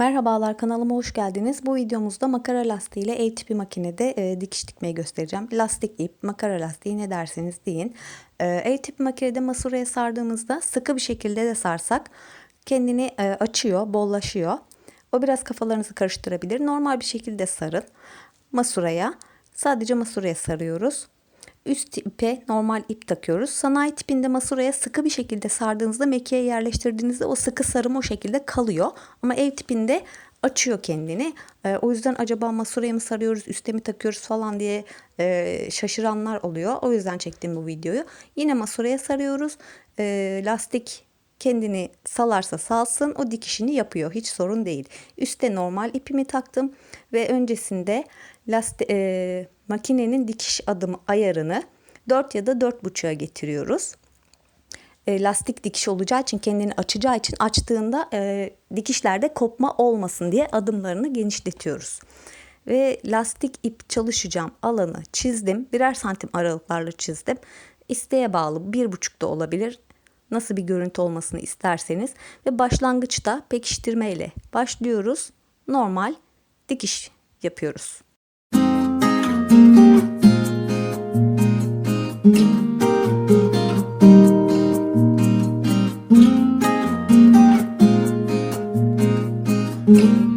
Merhabalar kanalıma hoş geldiniz. Bu videomuzda makara lastiği ile ev tipi makinede e, dikiş dikmeyi göstereceğim. Lastik ip, makara lastiği ne derseniz deyin. E, ev tipi makinede masuraya sardığımızda sıkı bir şekilde de sarsak kendini e, açıyor, bollaşıyor. O biraz kafalarınızı karıştırabilir. Normal bir şekilde sarın. Masuraya sadece masuraya sarıyoruz. Üst ipe normal ip takıyoruz. Sanayi tipinde masuraya sıkı bir şekilde sardığınızda mekiğe yerleştirdiğinizde o sıkı sarım o şekilde kalıyor. Ama ev tipinde açıyor kendini. E, o yüzden acaba masuraya mı sarıyoruz, üste mi takıyoruz falan diye e, şaşıranlar oluyor. O yüzden çektim bu videoyu. Yine masuraya sarıyoruz. E, lastik kendini salarsa salsın o dikişini yapıyor hiç sorun değil. Üste normal ipimi taktım ve öncesinde lastik e, makinenin dikiş adımı ayarını 4 ya da 4.5'a getiriyoruz. E, lastik dikiş olacağı için kendini açacağı için açtığında e, dikişlerde kopma olmasın diye adımlarını genişletiyoruz. Ve lastik ip çalışacağım alanı çizdim. Birer santim aralıklarla çizdim. İsteğe bağlı bir buçuk da olabilir nasıl bir görüntü olmasını isterseniz ve başlangıçta pekiştirme ile başlıyoruz. Normal dikiş yapıyoruz. thank